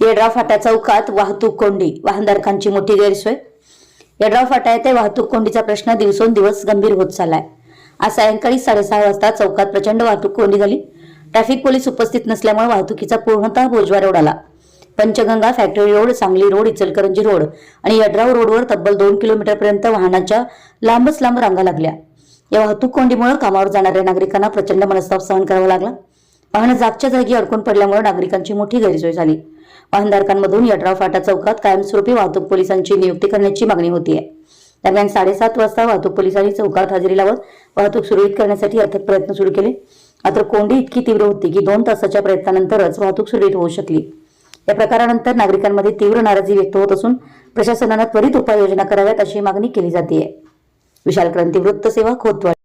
येड्राव फाटा चौकात वाहतूक कोंडी. वाहनधारकांची मोठी गैरसोय. येड्राव फाटा येथे वाहतूक कोंडीचा प्रश्न दिवसेंदिवस गंभीर होत चाललाय. आज सायंकाळी साडेसहा वाजता चौकात प्रचंड वाहतूक कोंडी झाली. ट्रॅफिक पोलीस उपस्थित नसल्यामुळे वाहतुकीचा पूर्णतः बोजवा रोड आला. Panchganga factory road Sangli road Ichalkaranji road आणि यड्राव रोडवर तब्बल दोन किलोमीटरपर्यंत वाहनाच्या लांबच लांब रांगा लागल्या. या वाहतूक कोंडीमुळे कामावर जाणाऱ्या नागरिकांना प्रचंड मनस्ताप सहन करावा लागला. वाहन जागच्या जागी अडकून पडल्यामुळे नागरिकांची मोठी गैरसोय झाली. वाहनधारकांमधून यड्राव फाटा चौकात कायमस्वरूपी वाहतूक पोलिसांची नियुक्ती करण्याची मागणी होतीये. दरम्यान साडेसात वाजता वाहतूक पोलिसांनी चौकात हजेरी लावत वाहतूक सुरळीत करण्यासाठी अथक प्रयत्न सुरू केले. मात्र कोंडी इतकी तीव्र होती की दोन तासाच्या प्रयत्नानंतरच वाहतूक सुरळीत होऊ शकली. या प्रकारानंतर नागरिकांमध्ये तीव्र नाराजी व्यक्त होत असून प्रशासनानं त्वरित उपाययोजना कराव्यात अशी मागणी केली जाते विशाल क्रांती वृत्तसेवा खोतवाड